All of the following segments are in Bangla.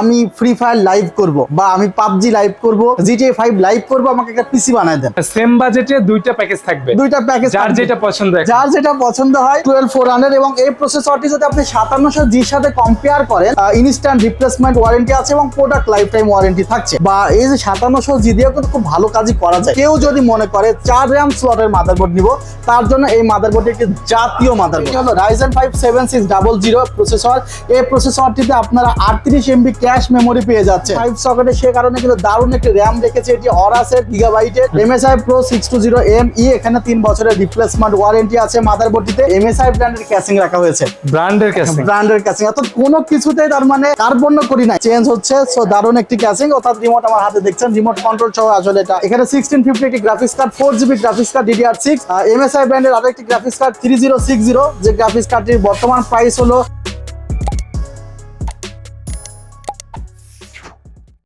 আমি ফ্রি ফায়ার লাইভ করব বা আমি পাবজি লাইভ করব জিটিএ ফাইভ লাইভ করব আমাকে একটা পিসি বানায় দেন। সেম বাজেটে দুইটা প্যাকেজ থাকবে। দুইটা প্যাকেজ যার যেটা পছন্দ এখন। যার যেটা পছন্দ হয় টুয়েলভ ফোর হান্ড্রেড এবং এই প্রসেসরটি যদি আপনি সাতান্নশো জির সাথে কম্পেয়ার করেন ইনস্ট্যান্ট রিপ্লেসমেন্ট ওয়ারেন্টি আছে এবং প্রোডাক্ট লাইফ টাইম ওয়ারেন্টি থাকছে। বা এই যে সাতান্নশো জি দিয়েও কিন্তু খুব ভালো কাজই করা যায়। কেউ যদি মনে করে চার র্যাম স্লটের মাদারবোর্ড নিব তার জন্য এই মাদারবোর্ডটি একটি জাতীয় মাদারবোর্ড হলো Ryzen five seven six double zero processor এই প্রসেসরটিতে আপনারা আটত্রিশ এমবি ক্যাশ মেমোরি পেয়ে যাচ্ছে। ফাইভ সকেটে সে কারণে কিন্তু দারুণ একটি র্যাম রেখেছে এটি অরাসের গিগাবাইটের MSI pro six two zero M E এখানে তিন বছরের রিপ্লেসমেন্ট ওয়ারেন্টি আছে মাদারবোর্ডটিতে। এমএসআই ব্র্যান্ডের ক্যাসিং রাখা হয়েছে। ব্র্যান্ডের কাছে ব্র্যান্ডের ক্যাসিং অর্থাৎ কোনো কিছুতেই তার মানে কার্বন্য করি নাই। চেঞ্জ হচ্ছে সো দারুণ একটি ক্যাসিং অর্থাৎ রিমোট আমার হাতে দেখছেন রিমোট কন্ট্রোল সহ আসলে এটা। এখানে সিক্সটিন ফিফটি একটি graphics card four GB graphics card DDR six MSI ব্র্যান্ডের আরও একটি graphics card three zero six zero যে গ্রাফিক্স কার্ডটির বর্তমান প্রাইস হলো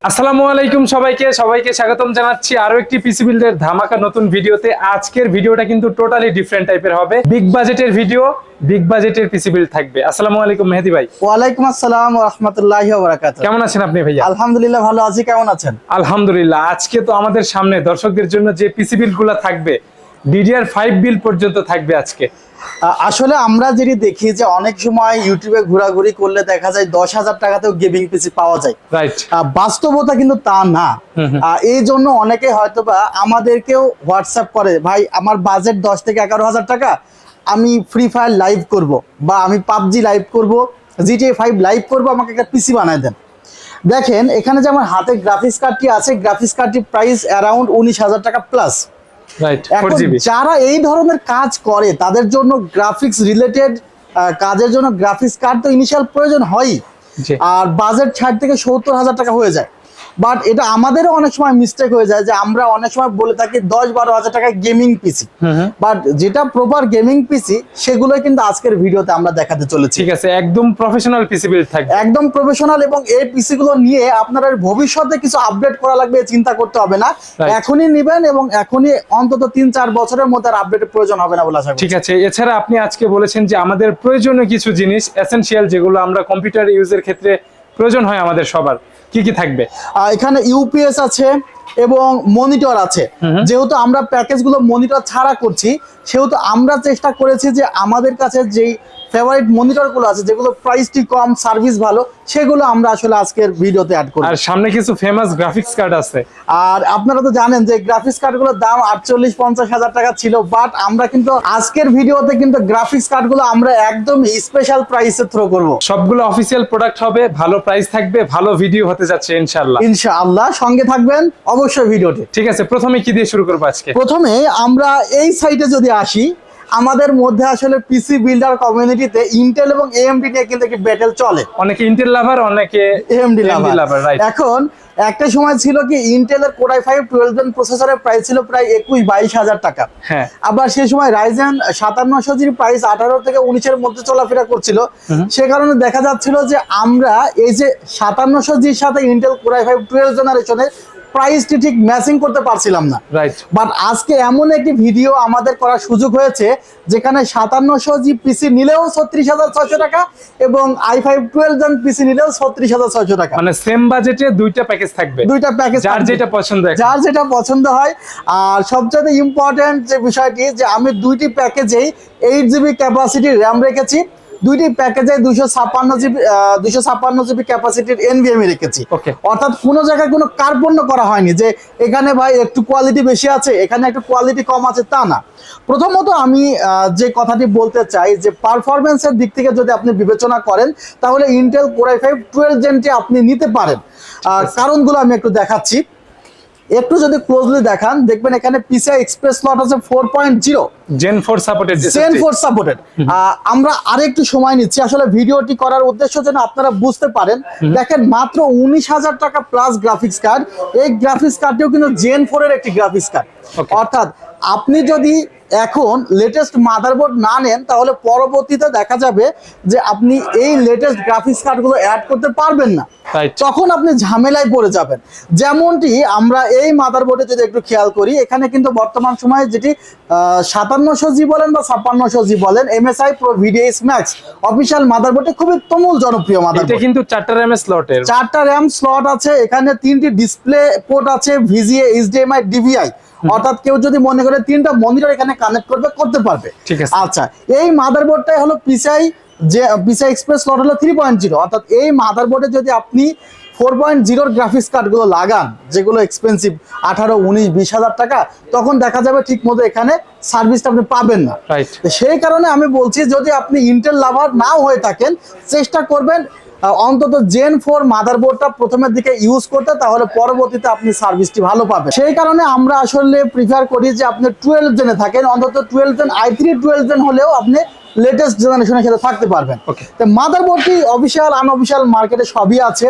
আসসালামু আলাইকুম সবাইকে সবাইকে স্বাগতম জানাচ্ছি আরও একটি পিসি বিল্ডের ধামাকা নতুন ভিডিওতে। আজকের ভিডিওটা কিন্তু টোটালি ডিফারেন্ট টাইপের হবে। বিগ বাজেটের ভিডিও বিগ বাজেটের পিসি বিল্ড থাকবে। আসসালামু আলাইকুম মেহেদি ভাই। ওয়ালাইকুম আসসালাম রহমতুল্লাহ বারাকাত কেমন আছেন আপনি ভাইয়া? আলহামদুলিল্লাহ ভালো আছি। কেমন আছেন? আলহামদুলিল্লাহ আজকে তো আমাদের সামনে দর্শকদের জন্য যে পিসি বিলগুলা থাকবে ডিডিআর ফাইভ বিল পর্যন্ত থাকবে আজকে। আসলে আমরা যেটি দেখি যে অনেক সময় ইউটিউবে ঘোরাঘুরি করলে দেখা যায় দশ হাজার টাকাতেও গেমিং পিসি পাওয়া যায়। বাস্তবতা কিন্তু তা না। এই জন্য অনেকে হয়তোবা আমাদেরকেও হোয়াটসঅ্যাপ করে ভাই আমার বাজেট দশ থেকে এগারো হাজার টাকা আমি ফ্রি ফায়ার লাইভ করব বা আমি পাবজি লাইভ করব জিটিএ ফাইভ লাইভ করব আমাকে একটা পিসি বানায় দেন। দেখেন এখানে যে আমার হাতে গ্রাফিক্স কার্ডটি আছে গ্রাফিক্স কার্ডটির প্রাইস অ্যারাউন্ড উনিশ হাজার টাকা প্লাস যারা এই ধরনের কাজ করে তাদের জন্য গ্রাফিক্স রিলেটেড কাজের জন্য গ্রাফিক্স কার্ড তো ইনিশিয়াল প্রয়োজন হয় আর বাজেট ষাট থেকে সত্তর হাজার টাকা হয়ে যায়। বাট এটা আমাদেরও অনেক সময় মিস্টেক হয়ে যায় যে আমরা অনেক সময় বলে থাকি দশ বারো হাজার টাকা গেমিং পিসি। বাট যেটা প্রপার গেমিং পিসি সেগুলো কিন্তু আজকের ভিডিওতে আমরা দেখাতে চলেছি। ঠিক আছে একদম প্রফেশনাল পিসি বিল্ড থাকবে। একদম প্রফেশনাল এবং এই পিসি গুলো নিয়ে আপনারা ভবিষ্যতে কিছু আপডেট করা লাগবে চিন্তা করতে হবে না। এখনই নিবেন এবং এখনই অন্তত তিন চার বছরের মধ্যে আর আপডেটের প্রয়োজন হবে না বলে আশা ঠিক আছে এছাড়া আপনি আজকে বলেছেন যে আমাদের প্রয়োজনীয় কিছু জিনিস এসেনশিয়াল যেগুলো আমরা কম্পিউটার ইউজের ক্ষেত্রে প্রয়োজন হয় আমাদের সবার। কি কি থাকবে? এখানে ইউপিএস আছে এবং মনিটর আছে। যেহেতু আমরা প্যাকেজগুলো মনিটর ছাড়া করছি সেহেতু আমরা চেষ্টা করেছি যে আমাদের কাছে যেই ফেভারিট মনিটরগুলো আছে যেগুলো প্রাইসটি কম সার্ভিস ভালো সেগুলো আমরা আসলে আজকের ভিডিওতে অ্যাড করি। আর সামনে কিছু ফেমাস গ্রাফিক্স কার্ড আছে। আর আপনারা তো জানেন যে গ্রাফিক্স কার্ডগুলোর দাম আটচল্লিশ পঞ্চাশ হাজার টাকা ছিল বাট আমরা কিন্তু আজকের ভিডিওতে কিন্তু গ্রাফিক্স কার্ডগুলো আমরা একদম স্পেশাল প্রাইসে থ্রো করব। সবগুলো অফিসিয়াল প্রোডাক্ট হবে ভালো প্রাইস থাকবে ভালো ভিডিও হতে যাচ্ছে ইনশাল্লাহ ইনশাআল্লাহ সঙ্গে থাকবেন। অবশ্যই ভিডিওতে ঠিক আছে প্রথমে কি দিয়ে শুরু করব আজকে? প্রথমে আমরা এই সাইটে যদি আসি আমাদের মধ্যে আসলে পিসি বিল্ডার কমিউনিটিতে ইন্টেল এবং এএমডি নিয়ে কিন্তু একটি ব্যাটেল চলে। অনেকে ইন্টেল লাভার অনেকে এএমডি lover, এখন একটা সময় ছিল কি ইন্টেলের core i five twelve gen প্রসেসরের প্রাইস ছিল প্রায় একুশ বাইশ হাজার টাকা। হ্যাঁ। আবার সেই সময় রাইজেন সাতান্নশো জির প্রাইস আঠারো থেকে উনিশের মধ্যে চলাফেরা করছিল। সে কারণে দেখা যাচ্ছিল যে আমরা এই যে সাতান্নশো জির সাথে ইন্টেল কোরাই ফাইভ টুয়েলভ জেনারেশনের প্রাইসটি ঠিক ম্যাচিং করতে পারছিলাম না। বাট আজকে এমন একটি ভিডিও আমাদের করার সুযোগ হয়েছে যেখানে সাতান্নশো জি পিসি নিলেও ছত্রিশ হাজার ছয়শো টাকা এবং i five twelve gen PC নিলেও ছত্রিশ হাজার ছয়শো টাকা। মানে সেম বাজেটে দুইটা প্যাকেজ থাকবে। দুইটা প্যাকেজ যার যেটা পছন্দ এখন। যার যেটা পছন্দ হয়। আর সবচেয়ে ইম্পর্টেন্ট যে বিষয়টি যে আমি দুইটি প্যাকেজেই এইট জিবি ক্যাপাসিটি র্যাম রেখেছি। দুইটি প্যাকেজে দুইশো ছাপ্পান্ন জিবি দুইশো ছাপ্পান্ন জিবি ক্যাপাসিটির এনভিএমই রেখেছি। Okay. অর্থাৎ কোনো জায়গায় কোনো কার্পণ্য করা হয়নি যে এখানে ভাই একটু কোয়ালিটি বেশি আছে এখানে একটু কোয়ালিটি কম আছে তা না। প্রথমত আমি যে কথাটি বলতে চাই যে পারফরমেন্সের দিক থেকে যদি আপনি বিবেচনা করেন তাহলে Intel core i five twelve জেনটি আপনি নিতে পারেন। কারণগুলো আমি একটু দেখাচ্ছি। একটু যদি ক্লোজলি দেখান দেখবেন এখানে পিসিআই এক্সপ্রেস স্লট আছে four point zero gen four supported gen four supported আমরা আরেকটু সময় নিচ্ছি। আসলে ভিডিওটি করার উদ্দেশ্য যেন আপনারা বুঝতে পারেন দেখেন মাত্র উনিশ হাজার টাকা প্লাস গ্রাফিক্স কার্ড এই গ্রাফিক্স কার্ডটিও কিন্তু জেন ফোর এর একটি গ্রাফিক্স কার্ড অর্থাৎ আপনি যদি এখন লেটেস্ট মাদারবোর্ড না নেন তাহলে পরবর্তীতে দেখা যাবে যে আপনি এই লেটেস্ট গ্রাফিক্স কার্ডগুলো অ্যাড করতে পারবেন না। তখন আপনি ঝামেলায় পড়ে যাবেন। যেমনটি আমরা এই মাদারবোর্ডে যদি একটু খেয়াল করি এখানে কিন্তু বর্তমান সময়ে যেটি সাতান্নশো জি বলেন বা ছাপ্পান্নশো জি বলেন M MSI pro VDS max official মাদারবোর্ডে খুবই তুমুল জনপ্রিয় এটা মাদারবোর্ড কিন্তু চারটা র্যামের স্লটের চারটা র্যাম স্লট আছে এখানে তিনটি ডিসপ্লে পোর্ট আছে ভিজিএ এইচডিএমআই ডিভিআই অর্থাৎ কেউ যদি মনে করে তিনটা মনিটর এখানে কানেক্ট করবে করতে পারবে। ঠিক আছে। আচ্ছা এই মাদারবোর্ডটাই হলো পিসাই যে পিসাই এক্সপ্রেস স্লট হলো থ্রি পয়েন্ট জিরো অর্থাৎ এই মাদারবোর্ডে যদি আপনি ফোর পয়েন্ট জিরোর গ্রাফিক্স কার্ডগুলো লাগান যেগুলো এক্সপেন্সিভ আঠারো উনিশ বিশ হাজার টাকা তখন দেখা যাবে ঠিক মতো এখানে সার্ভিসটা আপনি পাবেন না। সেই কারণে আমি বলছি যদি আপনি ইন্টেল লাভার নাও হয়ে থাকেন চেষ্টা করবেন অন্তত জেন ফোর মাদারবোর্ডটা প্রথমের দিকে ইউজ করতে, তাহলে পরবর্তীতে আপনি সার্ভিসটি ভালো পাবেন। সেই কারণে আমরা আসলে প্রিফার করি যে আপনি টুয়েলভ জেনে থাকেন, অন্তত twelve gen i three twelve gen হলেও আপনি লেটেস্ট জেনারেশনের সাথে থাকতে পারবেন. তো মাদারবোর্ডটি অফিসিয়াল আনঅফিসিয়াল মার্কেটে সবই আছে।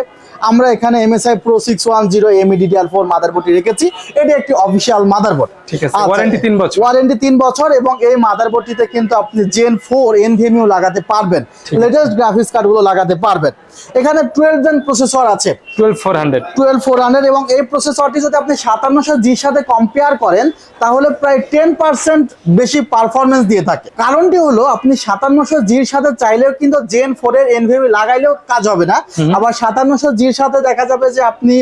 আমরা এখানে MSI pro six one zero M E DDR four মাদারবোর্ডটি রেখেছি। এটি একটি অফিসিয়াল মাদারবোর্ড ঠিক আছে, warranty তিন বছর। ওয়ারেন্টি তিন বছর এবং এই মাদারবোর্ডটিতে কিন্তু আপনি জেন ফোর এনভিএমইউ লাগাতে পারবেন। লেটেস্ট গ্রাফিক্স কার্ডগুলো লাগাতে পারবেন। এখানে টুয়েলভ জেন প্রসেসর আছে। Twelve four hundred twelve four hundred এবং এই প্রসেসরটি যদি আপনি সাতান্নশো জির সাথে কম্পেয়ার করেন তাহলে প্রায় টেন পার্সেন্ট বেশি পারফরমেন্স দিয়ে থাকে। কারণটি হলো আপনি সাতান্নশো জির সাথে চাইলেও কিন্তু জেন ফোর এর এনভিএমি লাগাইলেও কাজ হবে না। আবার সাতান্নশো জির সাথে দেখা যাবে যে আপনি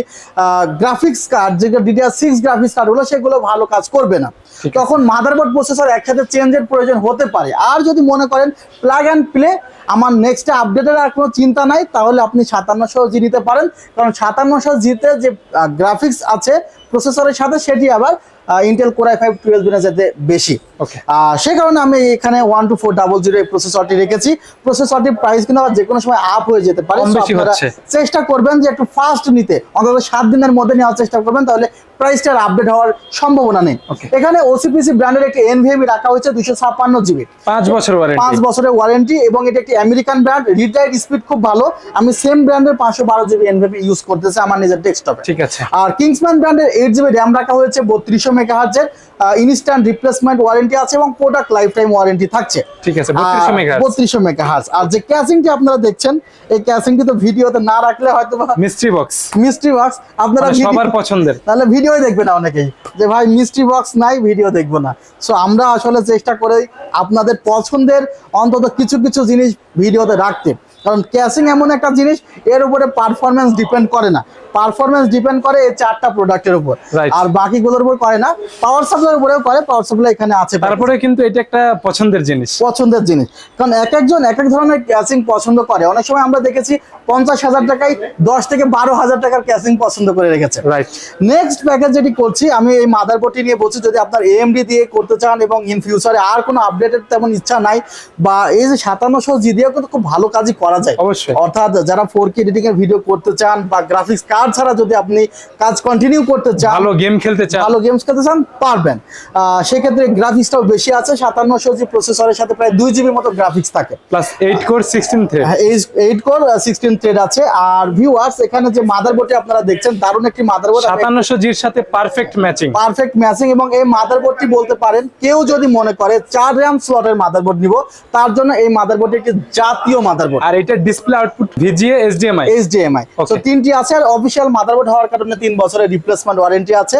গ্রাফিক্স কার্ড যেগুলো ডিডিআর সিক্স গ্রাফিক্স কার্ডগুলো সেগুলো ভালো কাজ করবে না। তখন মাদারবোর্ড প্রসেসর একসাথে চেঞ্জের প্রয়োজন হতে পারে। আর যদি মনে করেন প্লাগ অ্যান্ড প্লে আমার নেক্সট আপডেটের আর কোনো চিন্তা নাই তাহলে আপনি সাতান্নশো জি নিতে পারেন। কারণ সাতান্নশো জিতে যে গ্রাফিক্স আছে প্রসেসরের সাথে সেটি আবার ইন্টেল কোরআই ফাইভ টুয়েলভ বেশি। সে কারণে আমি এখানে one two four double zero এই প্রসেসরটি রেখেছি। প্রসেসরটির প্রাইস কিন্তু আবার যে কোনো সময় আপ হয়ে যেতে পারে। চেষ্টা করবেন যে একটু ফাস্ট নিতে। অন্তত সাত দিনের মধ্যে নেওয়ার চেষ্টা করবেন তাহলে প্রাইসটার আপডেট হওয়ার সম্ভাবনা নেই। এখানে ওসিপিসি ব্র্যান্ডের একটি এনভিএমি রাখা হয়েছে দুশো ছাপ্পান্ন জিবি পাঁচ বছর পাঁচ বছরের ওয়ারেন্টি এবং এটা একটি আমেরিকান ব্র্যান্ড রাইট স্পিড খুব ভালো। আমি সেম ব্র্যান্ডের পাঁচশো বারো জিবি এনভিএমি ইউজ করতেছি আমার নিজের ডেস্কটপে ঠিক আছে। আর কিংসম্যান ব্র্যান্ডের এইট জিবি র্যাম রাখা হয়েছে বত্রিশশো মেগা হার্জের ইনস্ট্যান্ট রিপ্লেসমেন্ট ওয়ারেন্টি আছে এবং প্রোডাক্ট লাইফ টাইম ওয়ারেন্টি থাকছে। ঠিক আছে বত্রিশশো মেগা হার্জ আর যে ক্যাসিংটি আপনারা দেখছেন এই ক্যাসিংটি তো ভিডিওতে না রাখলে হয়তো মিস্ট্রি বক্স মিস্ট্রি বক্স আপনারা সবার পছন্দের। তাহলে ভিডিওই দেখবে না অনেকেই যে ভাই মিস্ট্রি বক্স নাই ভিডিও দেখব না। সো আমরা আসলে চেষ্টা করি আপনাদের পছন্দের অন্তত কিছু কিছু জিনিস ভিডিওতে রাখতে। কারণ ক্যাশিং এমন একটা জিনিস এর উপরে পারফরমেন্স ডিপেন্ড করে না। পারফরমেন্স ডিপেন্ড করে এই চারটা প্রোডাক্টের উপর. আর বাকিগুলোর উপর করে না। পাওয়ার সাপ্লাইয়ের উপরেও করে পাওয়ার সাপ্লাই এখানে আছে। তারপরে কিন্তু এটা একটা পছন্দের জিনিস। পছন্দের জিনিস। কারণ এক একজন এক এক ধরনের ক্যাসিং পছন্দ করে। অনেক সময় আমরা দেখেছি পঞ্চাশ হাজার টাকায় দশ থেকে বারো হাজার টাকার ক্যাসিং পছন্দ করে রেখেছে। রাইট নেক্সট প্যাকেজ যেটি করছি আমি এই মাদারবোর্ডটি নিয়ে বলছি যদি আপনার এএমডি দিয়ে করতে চান এবং ইন ফিউচারে আর কোনো আপডেটের তেমন ইচ্ছা নাই বা এই যে সাতান্নশো জি দিয়েও কিন্তু খুব ভালো কাজই করা যায়। অবশ্যই। অর্থাৎ যারা ফোর কে এডিটিং এর ভিডিও করতে চান বা গ্রাফিক্স কার্ড ছাড়া যদি আপনি কাজ কন্টিনিউ করতে চান ভালো গেম খেলতে চান। ভালো গেমস খেলতে চান পারবেন। সেক্ষেত্রে গ্রাফিক্সটাও বেশি আছে সাতান্নশো জি প্রসেসরের সাথে প্রায় দুই জিবির মতো গ্রাফিক্স থাকে। Plus eight core sixteen thread eight core sixteen thread আছে। আর ভিউয়ার্স এখানে যে মাদারবোর্ডটি আপনারা দেখছেন দারুণ একটি মাদারবোর্ড সাতান্নশো জির সাথে পারফেক্ট ম্যাচিং পারফেক্ট ম্যাচিং এবং এই মাদারবোর্ডটি বলতে পারেন কেউ যদি মনে করে চার র্যাম স্লটের মাদারবোর্ড নিব তার জন্য এই মাদারবোর্ডটি একটি জাতীয় মাদারবোর্ড আর এটা display output VGA HDMI HDMI. তো তিনটি আছে আর অফিসিয়াল মাদারবোর্ড হওয়ার কারণে তিন বছরের রিপ্লেসমেন্ট ওয়ারেন্টি আছে।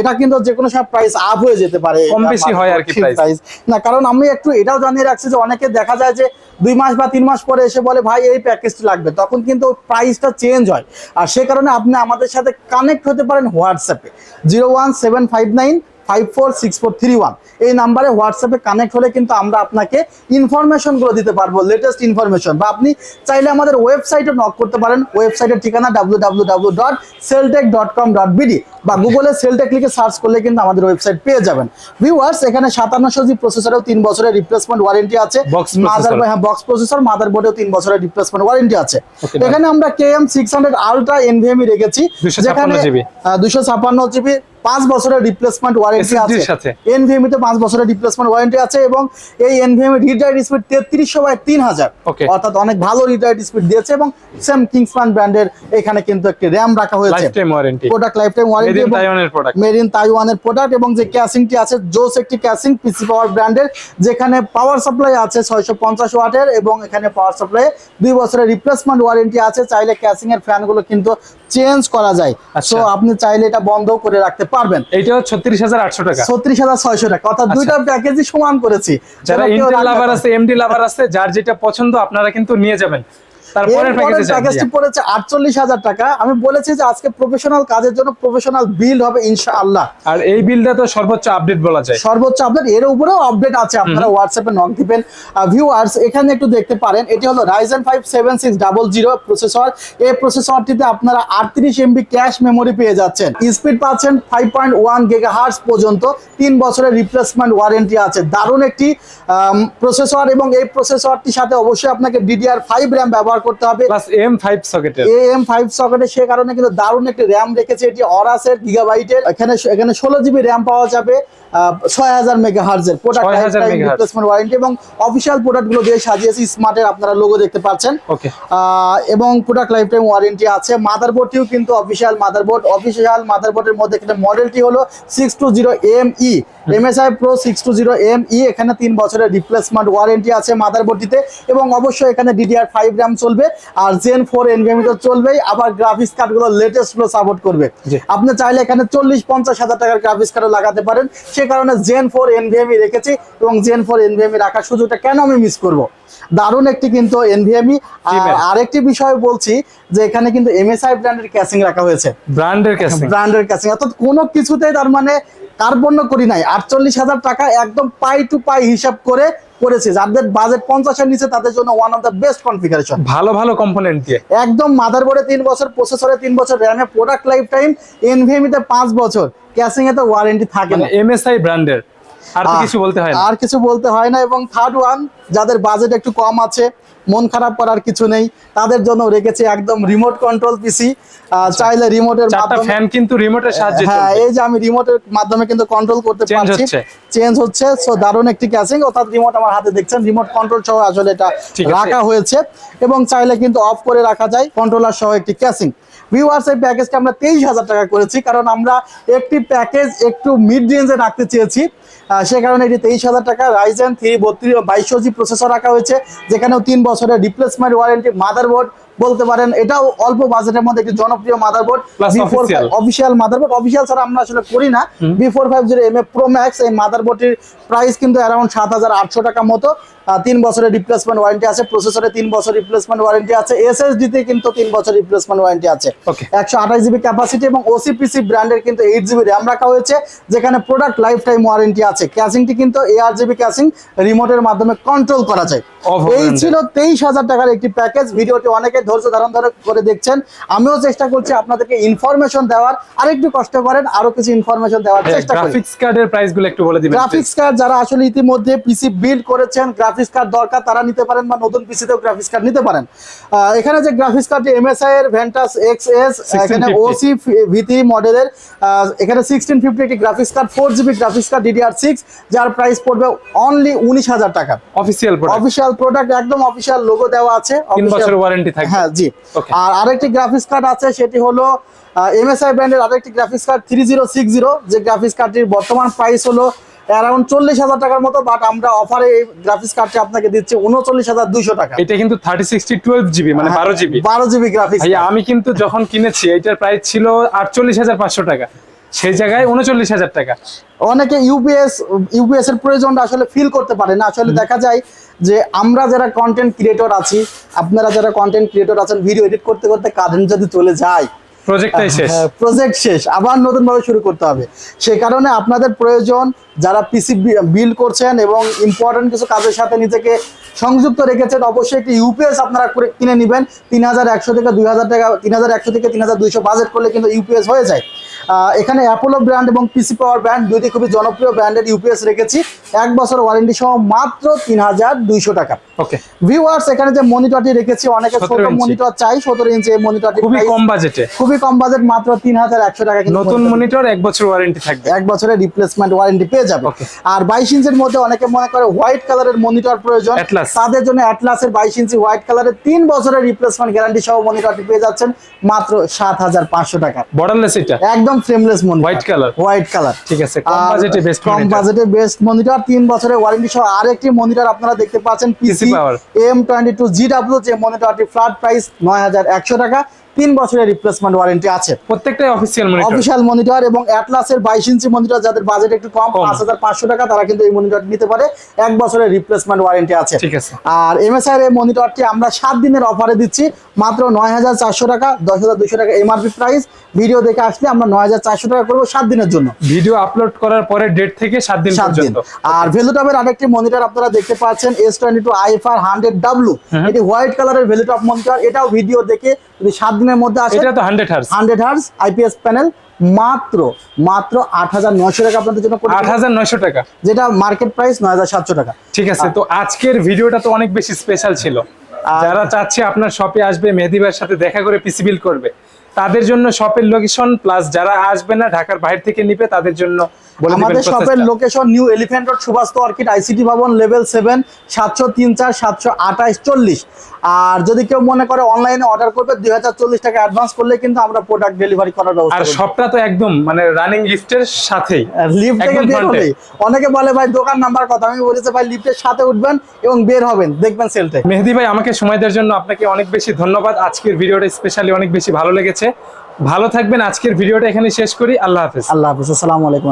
এটা কিন্তু যে কোনো সময় প্রাইস আপ হয়ে যেতে পারে। কম বেশি হয় আর কি প্রাইস না কারণ আমি একটু এটাও জানিয়ে রাখছি যে অনেকে দেখা যায় যে দুই মাস বা তিন মাস পরে এসে বলে ভাই এই প্যাকেজটি লাগবে। তখন কিন্তু প্রাইসটা চেঞ্জ হয়। আর সে কারণে আপনি আমাদের সাথে কানেক্ট হতে পারেন হোয়াটসঅ্যাপে zero one seven five nine five four six four three one এই নাম্বারে হোয়াটসঅ্যাপে কানেক্ট হলে কিন্তু আমরা আপনাকে ইনফরমেশনগুলো দিতে পারব লেটেস্ট ইনফরমেশন বা আপনি চাইলে আমাদের ওয়েবসাইটে নক করতে পারেন। ওয়েবসাইটের ঠিকানা W W W dot Celltech dot com dot BD বা গুগলে সেলটেক লিখে সার্চ করলে কিন্তু আমাদের ওয়েবসাইট পেয়ে যাবেন। ভিউয়ার্স এখানে সাতান্নশো জি প্রসেসরেও তিন বছরের রিপ্লেসমেন্ট ওয়ারেন্টি আছে। মাদার হ্যাঁ বক্স প্রসেসর মাদারবোর্ডেও তিন বছরের রিপ্লেসমেন্ট ওয়ারেন্টি আছে। এখানে আমরা K M six hundred ultra NVMe রেখেছি। 256 GB দুশো ছাপ্পান্ন জিবি পাঁচ বছরের রিপ্লেসমেন্ট ওয়ারেন্টি আছে। এর সাথে? তে পাঁচ বছরের রিপ্লেসমেন্ট ওয়ারেন্টি আছে এবং এই এনভিএমি রিডাইড স্পিড তেত্রিশশো বাই তিন হাজার। অর্থাৎ অনেক ভালো রিডাইড স্পিড দিয়েছে এবং সেম কিংসম্যান ব্র্যান্ডের এখানে কিন্তু একটি র্যাম রাখা হয়েছে। Product life time warranty made in তাইওয়ানের প্রোডাক্ট এবং যে ক্যাসিংটি আছে জোস একটি ক্যাসিং পিসি পাওয়ার ব্র্যান্ডের যেখানে পাওয়ার সাপ্লাই আছে ছয়শো পঞ্চাশ ওয়াটের এবং এখানে পাওয়ার সাপ্লাই দুই বছরের রিপ্লেসমেন্ট ওয়ারেন্টি আছে। চাইলে ক্যাসিং এর ফ্যানগুলো কিন্তু চেঞ্জ করা যায়। আচ্ছা। সো আপনি চাইলে এটা বন্ধ করে রাখতে পারবেন। এটা ছত্রিশ হাজার আটশো টাকা। ছত্রিশ হাজার ছয়শো টাকা। অর্থাৎ দুইটা প্যাকেজই সমান করেছি। যারা ইন্টেল লাভার আছে এমডি লাভার আছে যার যেটা পছন্দ আপনারা কিন্তু নিয়ে যাবেন। তারপরের প্যাকেজটি পড়েছে আটচল্লিশ হাজার টাকা। আমি বলেছি যে আজকে প্রফেশনাল কাজের জন্য প্রফেশনাল বিল হবে ইনশাআল্লাহ। আর এই বিলটা তো সর্বোচ্চ আপডেট বলা যায়। সর্বোচ্চ আপডেট এর উপরেও আপডেট আছে আপনারা হোয়াটসঅ্যাপে নক দিবেন। ভিউয়ার্স এখানে একটু দেখতে পারেন এটি হলো প্রসেসর এই প্রসেসরটিতে আপনারা আটত্রিশ এমবি ক্যাশ মেমোরি পেয়ে যাচ্ছেন। স্পিড পাচ্ছেন ফাইভ পয়েন্ট ওয়ান গেগাহার্স পর্যন্ত। তিন বছরের রিপ্লেসমেন্ট ওয়ারেন্টি আছে। দারুণ একটি প্রসেসর এবং এই প্রসেসরটির সাথে অবশ্যই আপনাকে ডিডিআর ফাইভ র্যাম ব্যবহার করতে হবে। প্লাস এম ফাইভ সকেটের ফাইভ সে কারণে কিন্তু দারুণ একটি র্যাম রেখেছে এটি অরাসের গিগাবাইটের এখানে এখানে ষোলো জিবি র্যাম পাওয়া যাবে ছয় হাজার মেগা হার্জের প্রোডাক্ট 6000 megahertz। রিপ্লেসমেন্ট ওয়ারেন্টি এবং অফিসিয়াল প্রোডাক্টগুলো দিয়ে সাজিয়েছি স্মার্টের আপনারা লোগো দেখতে পাচ্ছেন। ওকে এবং প্রোডাক্ট লাইফ টাইম ওয়ারেন্টি আছে। মাদারবোর্ডটিও কিন্তু অফিসিয়াল মাদারবোর্ড অফিসিয়াল মাদারবোর্ডের মধ্যে এখানে মডেলটি হলো six two zero M E MSI pro six two zero M E এখানে তিন বছরের রিপ্লেসমেন্ট ওয়ারেন্টি আছে মাদারবোর্ডটিতে এবং অবশ্যই এখানে ডিডিআর ফাইভ র্যাম চলবে আর জেন ফোর এনভিএমি তো চলবেই আবার গ্রাফিক্স কার্ডগুলো লেটেস্টগুলো সাপোর্ট করবে। আপনি চাইলে এখানে চল্লিশ পঞ্চাশ হাজার টাকার গ্রাফিক্স কার্ডও লাগাতে পারেন। সে কারণে জেন ফোর এনভিএমি রেখেছি এবং জেন ফোর এনভিএমি রাখার সুযোগটা কেন আমি মিস করব? দারুণ একটি কিন্তু এনভিএমি জি, আরেকটি বিষয় বলছি যে এখানে কিন্তু এমএসআই ব্র্যান্ডের ক্যাসিং রাখা হয়েছে। ব্র্যান্ডের ক্যাসিং ব্র্যান্ডের ক্যাসিং অর্থাৎ কোনো কিছুতেই তার মানে কার্পণ্য করি নাই। আটচল্লিশ হাজার টাকা একদম পাই টু পাই হিসাব করে করেছে যাদের বাজেট পঞ্চাশের নিচে তাদের জন্য one of the best configuration ভালো ভালো কম্পোনেন্ট দিয়ে। একদম মাদারবোর্ডে তিন বছর প্রসেসরে তিন বছর র্যামে প্রোডাক্ট লাইফ টাইম এনভিএমিতে পাঁচ বছর ক্যাশিং এ তো ওয়ারেন্টি থাকে না। এমএসআই ব্র্যান্ডের আর কিছু বলতে হয় না। আর কিছু বলতে হয় না এবং থার্ড ওয়ান যাদের বাজেট একটু কম আছে মন খারাপ করার কিছু নেই তাদের জন্য রেখেছে একদম রিমোট কন্ট্রোল পিসি চাইলে রিমোটের মাধ্যমে ফ্যান কিন্তু রিমোটের সাহায্যে হ্যাঁ এই যে আমি রিমোটের মাধ্যমে কিন্তু কন্ট্রোল করতে পারছি। চেঞ্জ হচ্ছে সো দারুণ একটি ক্যাসিং অর্থাৎ রিমোট আমার হাতে দেখছেন রিমোট কন্ট্রোল সহ আসলে এটা রাখা হয়েছে। এবং চাইলে কিন্তু অফ করে রাখা যায় কন্ট্রোলার সহ একটি ক্যাসিং ভিউয়ার্স এই প্যাকেজটা আমরা তেইশ হাজার টাকা করেছি, কারণ আমরা একটি প্যাকেজ একটু মিড রেঞ্জে রাখতে চেয়েছি। সে কারণে এটি তেইশ হাজার টাকা। রাইজেন থ্রি বত্রিশ বাইশশো জি প্রসেসর রাখা হয়েছে, যেখানেও তিন বছরের রিপ্লেসমেন্ট ওয়ারেন্টি মাদারবোর্ড বলতে পারেন এটাও অল্প বাজেটের মধ্যে একটি জনপ্রিয় motherboard official। Official motherboard official ছাড়া আমরা আসলে করি না। B four five zero M A pro max এই মাদারবোর্ডটির প্রাইস কিন্তু অ্যারাউন্ড সাত হাজার আটশো টাকা মতো। তিন বছরের রিপ্লেসমেন্ট ওয়ারেন্টি আছে প্রসেসরে তিন বছর রিপ্লেসমেন্ট ওয়ারেন্টি আছে এসএসডি তে কিন্তু তিন বছর রিপ্লেসমেন্ট ওয়ারেন্টি আছে। একশো আঠাশ জিবি ক্যাপাসিটি এবং ওসিপিসি ব্র্যান্ডের কিন্তু এইট জিবি র্যাম রাখা হয়েছে যেখানে প্রোডাক্ট লাইফ টাইম ওয়ারেন্টি আছে। ক্যাসিংটি কিন্তু এআর জিবি ক্যাসিং রিমোটের মাধ্যমে কন্ট্রোল করা যায়। এই ছিল তেইশ হাজার টাকার একটি প্যাকেজ ভিডিওটি অনেকে ধৈর্য ধারণ ধরে করে দেখছেন। আমিও চেষ্টা করছি আপনাদেরকে ইনফরমেশন দেওয়ার। আর একটু কষ্ট করেন আরও কিছু ইনফরমেশন দেওয়ার চেষ্টা করি। গ্রাফিক্স কার্ডের প্রাইসগুলো একটু বলে দিবেন গ্রাফিক্স কার্ড যারা আসলে ইতিমধ্যে পিসি বিল্ড করেছেন গ্রাফিক্স কার্ড দরকার তারা নিতে পারেন বা নতুন পিসিতেও গ্রাফিক্স কার্ড নিতে পারেন। এখানে যে গ্রাফিক্স কার্ড এমএসআই এর ভেন্টাস এক্স এস এখানে 1650 ওসি ভিথি মডেলের এখানে সিক্সটিন ফিফটি একটি graphics card four GB graphics card DDR six যার প্রাইস পড়বে অনলি উনিশ হাজার টাকা। অফিসিয়াল প্রোডাক্ট অফিসিয়াল প্রোডাক্ট একদম অফিসিয়াল লোগো দেওয়া আছে। তিন official- বছর ওয়ারেন্টি থাকবে। হ্যাঁ জি। আর আরেকটি গ্রাফিক্স কার্ড আছে সেটি হলো এমএসআই ব্র্যান্ডের আরেকটি graphics card three zero six zero যে গ্রাফিক্স কার্ডটির বর্তমান প্রাইস হলো অ্যারাউন্ড চল্লিশ হাজার টাকার মতো বাট আমরা অফারে এই গ্রাফিক্স কার্ডটি আপনাকে দিচ্ছি উনচল্লিশ হাজার দুইশো টাকা। এটা কিন্তু থার্টি সিক্সটি টুয়েলভ জিবি মানে বারো জিবি বারো জিবি গ্রাফিক্স আমি কিন্তু যখন কিনেছি এটার প্রাইস ছিল আটচল্লিশ হাজার পাঁচশো টাকা। সেই জায়গায় উনচল্লিশ হাজার টাকা। অনেকে ইউপিএস ইউপিএস এর প্রয়োজনটা আসলে ফিল করতে পারে না। আসলে দেখা যায় যে আমরা যারা কন্টেন্ট ক্রিয়েটর আছি আপনারা যারা কন্টেন্ট ক্রিয়েটর আছেন ভিডিও এডিট করতে করতে কারেন্ট যদি চলে যায় প্রজেক্টটাই শেষ। প্রজেক্ট শেষ। আবার নতুন ভাবে শুরু করতে হবে। সে কারণে আপনাদের প্রয়োজন যারা পিসি বিল্ড করছেন এবং ইম্পর্টেন্ট কিছু কাজের সাথে নিজেকে সংযুক্ত রেখেছেন অবশ্যই একটি ইউপিএস আপনারা করে কিনে নেবেন। তিন হাজার একশো থেকে দুই হাজার টাকা তিন হাজার একশো থেকে তিন হাজার দুইশো বাজেট করলে কিন্তু ইউপিএস হয়ে যায়। এখানে অ্যাপোলো ব্র্যান্ড এবং পিসি পাওয়ার ব্র্যান্ড দুইটি খুবই জনপ্রিয় ব্র্যান্ডের ইউপিএস রেখেছি। এক বছর ওয়ারেন্টি সহ মাত্র তিন হাজার দুইশো টাকা। ওকে ভিউয়ার্স এখানে যে মনিটরটি রেখেছি অনেকে ছোট মনিটর চাই সতেরো ইঞ্চি এই মনিটরটি খুবই কম বাজেটে খুবই কম বাজেট মাত্র তিন হাজার একশো টাকা নতুন মনিটর এক বছর ওয়ারেন্টি থাকবে। এক বছরের রিপ্লেসমেন্ট ওয়ারেন্টি পেয়ে যাবে। আর বাইশ ইঞ্চির মধ্যে অনেকে মনে করে হোয়াইট কালারের মনিটর প্রয়োজন। তাদের জন্য অ্যাটলাসের বাইশ ইঞ্চি হোয়াইট কালারের তিন বছরের রিপ্লেসমেন্ট গ্যারান্টি সহ মনিটরটি পেয়ে যাচ্ছেন মাত্র সাত হাজার পাঁচশো টাকা। বর্ডারলেস এটা। একদম frameless monitor. White colour white colour ঠিক আছে কম বাজেটে বেস্ট কম বাজেটে বেস্ট মনিটর তিন বছরের ওয়ারেন্টি সহ আরেকটি মনিটর আপনারা দেখতে পাচ্ছেন PC. M twenty two G W যে মনিটরটি ফ্ল্যাট প্রাইস নয় হাজার একশো টাকা। তিন বছরের রিপ্লেসমেন্ট ওয়ারেন্টি আছে। প্রত্যেকটাই অফিসিয়াল মনিটর অফিসিয়াল মনিটর এবং অ্যাটলাসের 22 ইঞ্চি মনিটর যাদের বাজেট একটু কম 5500 টাকা তারা কিন্তু এই মনিটর নিতে পারে। এক বছরের রিপ্লেসমেন্ট ওয়ারেন্টি আছে। ঠিক আছে। আর এমএসআই এর মনিটরটি আমরা 7 দিনের অফারে দিচ্ছি মাত্র 9400 টাকা 10200 টাকা এমআরপি প্রাইস ভিডিও দেখে আসলে আমরা 9400 টাকা করব 7 দিনের জন্য। ভিডিও আপলোড করার পরে ডেট থেকে 7 দিন পর্যন্ত। আর ভেলুটপের আরেকটি মনিটর আপনারা দেখতে পাচ্ছেন S22 IFR 100W এটি হোয়াইট কালারের ভেলুটপ মনিটর এটাও ভিডিও দেখে যদি 7 দিনের মধ্যে আসে? এটা তো 100 হার্জ 100 হার্জ আইপিএস প্যানেল মাত্র মাত্র 8900 টাকা আপনাদের জন্য 8900 টাকা। যেটা মার্কেট প্রাইস 9700 টাকা। ঠিক আছে তো আজকের ভিডিওটা তো অনেক বেশি স্পেশাল ছিল। যারা চাচ্ছে আপনার শপে আসবে মেহেদিবার সাথে দেখা করে পিসি বিল করবে তাদের জন্য শপের লোকেশন প্লাস যারা আসবে না ঢাকার বাইরে থেকে নিবে তাদের জন্য আমাদের শপের location New Elephant Road Subhash Orchid ICT ভবন লেভেল সেভেন সাতশো তিন চার সাতশো আঠাইশ চল্লিশ। আর যদি কেউ মনে করে অনলাইনে অর্ডার করবে দুই হাজার চল্লিশ টাকা অ্যাডভান্স করলে কিন্তু আমরা প্রোডাক্ট ডেলিভারি করার ব্যবস্থা করব। শপটা তো একদম মানে রানিং লিফটের সাথেই। লিফট থেকে বের হলেই। অনেকে বলে ভাই দোকান নাম্বার কথা আমি বলেছি ভাই লিফটের সাথে উঠবেন এবং বের হবেন দেখবেন সেলটে মেহেদি ভাই আমাকে সময় দেওয়ার জন্য আপনাকে অনেক বেশি ধন্যবাদ। আজকের ভিডিওটা স্পেশালি অনেক বেশি ভালো লেগেছে। ভালো থাকবেন আজকের ভিডিওটা এখানে শেষ করি। আল্লাহ হাফেজ। আল্লাহ হাফিজ। আসসালামু আলাইকুম।